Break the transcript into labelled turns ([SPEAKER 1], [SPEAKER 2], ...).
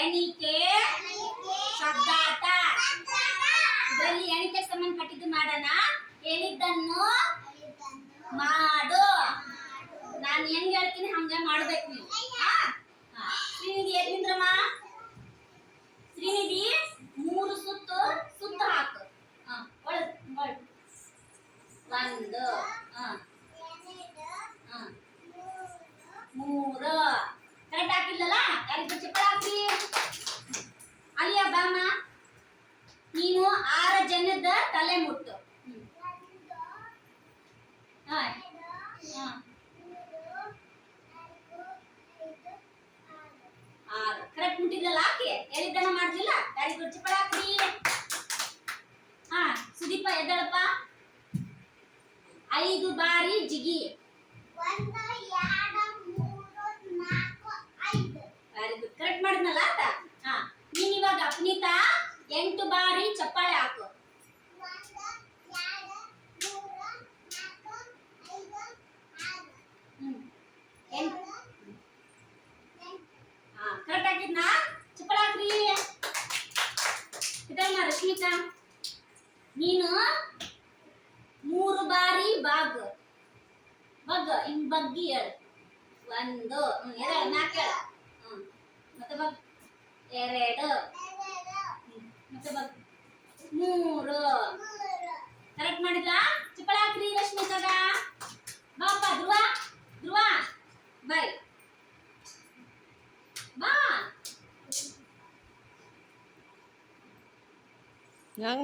[SPEAKER 1] ಎಣಿಕೆ ಶಬ್ದಾಟ ಇದರಲ್ಲಿ ಎಣಿಕೆ ಸಂಬಂಧಪಟ್ಟಿದ್ದು ಮಾಡೋಣ. ಹೇಳಿದ್ದನ್ನು ಮಾಡು. ನಾನು ಹೆಂಗ್ ಹೇಳ್ತೀನಿ ಹಂಗೆ ಮಾಡ್ಬೇಕು ನೀವು. ಶ್ರೀನಿಧಿ ಎಲ್ಲಿಂದ್ರಮ್ಮ ಶ್ರೀನಿಧಿ ಮೂರು ಸುತ್ತು ಸುತ್ತು ಹಾಕು. ಒಂದು ಮೂರು. ಕರೆಕ್ಟ್ ಹಾಕಿಲ್ಲಲ್ಲ ಯಾರಿಗೂ ಚಪ್ಪಳ ಹಾಕಿ ಅಲ್ಲಿಯ ಬಾಮ ನೀನು ಆರು ತಲೆ ಮುಟ್ಟು. ಆರು. ಕರೆಕ್ಟ್ ಮುಟ್ಟಿದ್ಲಲ್ಲ ಹಾಕಿ ಹೇಳಿದ್ದನ ಮಾಡ್ಲಿಲ್ಲ? ಯಾರಿಗೂ ಪಡ ಹಾಕಿ ಹಾ. ಸುದೀಪ ಎದ್ದಳಪ್ಪ. ಐದು ಬಾರಿ ಜಿಗಿ ವೆರಿ ಗುಡ್ ಕರೆಕ್ಟ್ ಮಾಡಿದ್ನಲ್ಲ ಆತ ಹಾ ನೀನ್ ಇವಾಗ ಅಪ್ನೀತಾ ಎಂಟು ಬಾರಿ ಚಪ್ಪಾಳೆ ಹಾಕು ಹ್ಮ್ ಎಂಟು ಹಾ ಕರೆಕ್ಟ್ ಹಾಕಿದ್ನಾ ಚಪ್ಪಾಳೆ ಹಾಕ್ರಿ ರಶ್ಮಿಕಾ ನೀನು ಮೂರು ಬಾರಿ ಬಾಗ್. ಬಗ್ ಹಿಂಗ್ ಬಗ್ಗಿ ಹೇಳು. ಒಂದು ಎರಡು ನಾಲ್ಕು ಹೇಳು. ಮತ್ತೆ ಬಗ್. ಎರಡು. ಮತ್ತೆ ಬಗ್. ಮೂರು. ಕರೆಕ್ಟ್ ಮಾಡಿದ್ಲಾ? ยัง